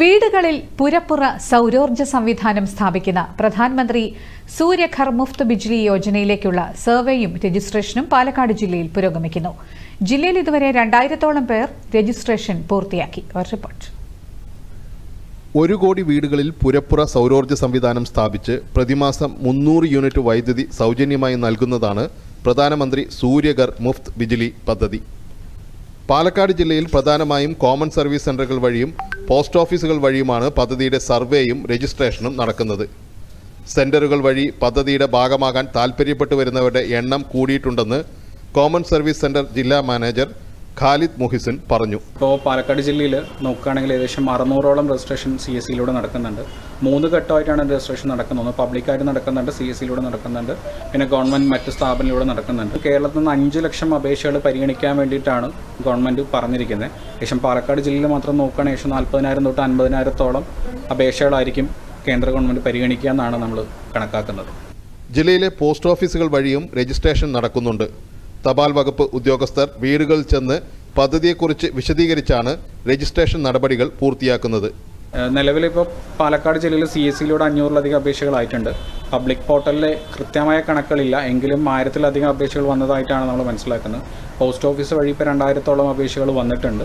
വീടുകളിൽ പുരപ്പുറ സൗരോർജ സംവിധാനം സ്ഥാപിക്കുന്ന പ്രധാനമന്ത്രി സൂര്യഘർ മുഫ്ത് ബിജ്ലി യോജനയിലേക്കുള്ള സർവേയും രജിസ്ട്രേഷനും പാലക്കാട് ജില്ലയിൽ പുരോഗമിക്കുന്നു. ജില്ലയിൽ ഇതുവരെ രണ്ടായിരത്തോളം പേർ രജിസ്ട്രേഷൻ പൂർത്തിയാക്കി. റിപ്പോർട്ട്. ഒരു കോടി വീടുകളിൽ പുരപ്പുറ സൗരോർജ സംവിധാനം സ്ഥാപിച്ച് പ്രതിമാസം മുന്നൂറ് യൂണിറ്റ് വൈദ്യുതി സൗജന്യമായി നൽകുന്നതാണ് പ്രധാനമന്ത്രി സൂര്യഘർ മുഫ്ത് ബിജ്ലി പദ്ധതി. പാലക്കാട് ജില്ലയിൽ പ്രധാനമായും കോമൺ സർവീസ് സെന്ററുകൾ വഴിയും പോസ്റ്റ് ഓഫീസുകൾ വഴിയുമാണ് പദ്ധതിയുടെ സർവേയും രജിസ്ട്രേഷനും നടക്കുന്നത്. സെന്ററുകൾ വഴി പദ്ധതിയുടെ ഭാഗമാകാൻ താൽപ്പര്യപ്പെട്ടു വരുന്നവരുടെ എണ്ണം കൂടിയിട്ടുണ്ടെന്ന് കോമൺ സർവീസ് സെന്റർ ജില്ലാ മാനേജർ ഖാലിദ് മുഹിസിൻ പറഞ്ഞു. ഇപ്പോൾ പാലക്കാട് ജില്ലയിൽ നോക്കുകയാണെങ്കിൽ ഏകദേശം അറുന്നൂറോളം രജിസ്ട്രേഷൻ സി എസ് സിയിലൂടെ നടക്കുന്നുണ്ട്. മൂന്ന് ഘട്ടമായിട്ടാണ് രജിസ്ട്രേഷൻ നടക്കുന്നത്. ഒന്ന് പബ്ലിക്കായിട്ട് നടക്കുന്നുണ്ട് സി എസ് സിയിലൂടെ നടക്കുന്നുണ്ട്. പിന്നെ ഗവൺമെന്റ് മറ്റ് സ്ഥാപനങ്ങളിലൂടെ നടക്കുന്നുണ്ട്. കേരളത്തിൽ നിന്ന് അഞ്ച് ലക്ഷം അപേക്ഷകൾ പരിഗണിക്കാൻ വേണ്ടിയിട്ടാണ് ഗവൺമെന്റ് പറഞ്ഞിരിക്കുന്നത്. ഏകദേശം പാലക്കാട് ജില്ലയിൽ മാത്രം നോക്കുകയാണെങ്കിൽ ഏകദേശം നാൽപ്പതിനായിരം തൊട്ട് അൻപതിനായിരത്തോളം അപേക്ഷകളായിരിക്കും കേന്ദ്ര ഗവൺമെന്റ് പരിഗണിക്കുക എന്നാണ് നമ്മൾ കണക്കാക്കുന്നത്. ജില്ലയിലെ പോസ്റ്റ് ഓഫീസുകൾ വഴിയും രജിസ്ട്രേഷൻ നടക്കുന്നുണ്ട്. തപാൽ വകുപ്പ് ഉദ്യോഗസ്ഥർ വീടുകളിൽ ചെന്ന് പദ്ധതിയെക്കുറിച്ച് വിശദീകരിച്ചാണ് രജിസ്ട്രേഷൻ നടപടികൾ പൂർത്തിയാക്കുന്നത്. നിലവിലിപ്പോൾ പാലക്കാട് ജില്ലയിൽ സി എസ് സിയിലൂടെ അഞ്ഞൂറിലധികം അപേക്ഷകളായിട്ടുണ്ട് പബ്ലിക് പോർട്ടലിൽ കൃത്യമായ കണക്കുകളില്ല. എങ്കിലും ആയിരത്തിലധികം അപേക്ഷകൾ വന്നതായിട്ടാണ് നമ്മൾ മനസ്സിലാക്കുന്നത്. പോസ്റ്റ് ഓഫീസ് വഴി ഇപ്പോൾ രണ്ടായിരത്തോളം അപേക്ഷകൾ വന്നിട്ടുണ്ട്.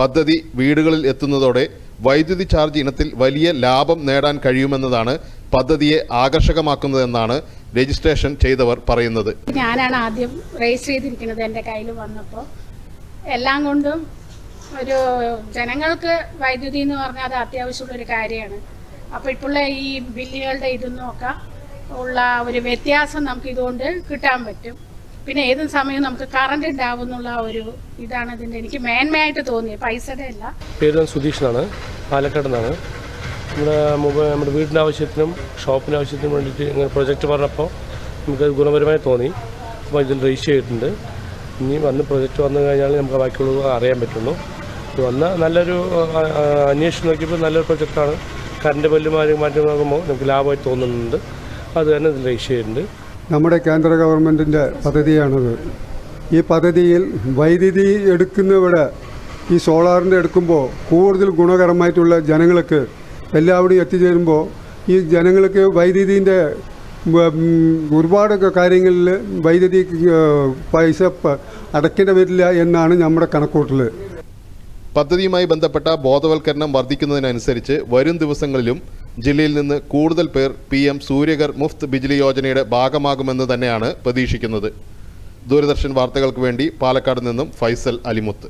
പദ്ധതി വീടുകളിൽ എത്തുന്നതോടെ വൈദ്യുതി ചാർജ് ഇനത്തിൽ വലിയ ലാഭം നേടാൻ കഴിയുമെന്നതാണ് പദ്ധതിയെ ആകർഷകമാക്കുന്നതെന്നാണ് രജിസ്ട്രേഷൻ ചെയ്തവർ പറയുന്നത്. ഞാനാണ് ആദ്യം രജിസ്റ്റർ ചെയ്തിരിക്കുന്നത് എന്റെ കയ്യിൽ വന്നപ്പോൾ. എല്ലാം കൊണ്ടും ഒരു ജനങ്ങൾക്ക് വൈദ്യുതി എന്ന് പറഞ്ഞാൽ അത് അത്യാവശ്യമുള്ള ഒരു കാര്യമാണ്. അപ്പോൾ ഇപ്പോഴുള്ള ഈ ബില്ലുകളുടെ ഇതെന്നൊക്കെ ഉള്ള ഒരു വ്യത്യാസം നമുക്ക് ഇതുകൊണ്ട് കിട്ടാൻ പറ്റും. പിന്നെ ഏത് സമയവും നമുക്ക് കറണ്ട് ഉണ്ടാവും എന്നുള്ള ഒരു ഇതാണ് ഇതിന്റെ എനിക്ക് മേന്മയായിട്ട് തോന്നിയത്. പൈസയുടെ അല്ല. പേര് സുധീഷ് ആണ് പാലക്കാട് നിന്നാണ്. നമ്മുടെ മൊബൈൽ നമ്മുടെ വീടിന്റെ ആവശ്യത്തിനും ഷോപ്പിന്റെ ആവശ്യത്തിനും വേണ്ടിയിട്ട് ഇങ്ങനെ പ്രൊജക്റ്റ് പറഞ്ഞപ്പോൾ നമുക്കത് ഗുണപരമായി തോന്നി. അപ്പോൾ ഇതിൽ രജിസ്റ്റർ ചെയ്തിട്ടുണ്ട്. ഇനി വന്ന് പ്രൊജക്റ്റ് വന്നു കഴിഞ്ഞാൽ നമുക്ക് ബാക്കിയുള്ളത് അറിയാൻ പറ്റുള്ളൂ. വന്ന നല്ലൊരു അന്വേഷിച്ച് നോക്കിയപ്പോൾ നല്ലൊരു പ്രൊജക്റ്റാണ് കറണ്ട് ബില്ല് മാറ്റി മാറ്റി നോക്കുമ്പോൾ നമുക്ക് ലാഭമായി തോന്നുന്നുണ്ട്. അത് തന്നെ ഇതിൽ രജിസ്റ്റർ ചെയ്തിട്ടുണ്ട്. നമ്മുടെ കേന്ദ്ര ഗവൺമെന്റിന്റെ പദ്ധതിയാണത്. ഈ പദ്ധതിയിൽ വൈദ്യുതി എടുക്കുന്നവിടെ ഈ സോളാറിന്റെ എടുക്കുമ്പോൾ കൂടുതൽ ഗുണകരമായിട്ടുള്ള ജനങ്ങൾക്ക് എല്ലാവിടെയും എത്തിച്ചേരുമ്പോൾ ഈ ജനങ്ങൾക്ക് വൈദ്യുതിന്റെ ഒരുപാട് കാര്യങ്ങളിൽ വൈദ്യുതി പൈസ അടയ്ക്കേണ്ടി വരില്ല എന്നാണ് നമ്മുടെ കണക്കൂട്ടൽ. പദ്ധതിയുമായി ബന്ധപ്പെട്ട ബോധവൽക്കരണം വർദ്ധിക്കുന്നതിനനുസരിച്ച് വരും ദിവസങ്ങളിലും ജില്ലയിൽ നിന്ന് കൂടുതൽ പേർ പി എം സൂര്യകർ മുഫ്ത് ബിജ്ലി യോജനയുടെ ഭാഗമാകുമെന്ന് തന്നെയാണ് പ്രതീക്ഷിക്കുന്നത്. ദൂരദർശൻ വാർത്തകൾക്ക് വേണ്ടി പാലക്കാട് നിന്നും ഫൈസൽ അലിമുത്ത്.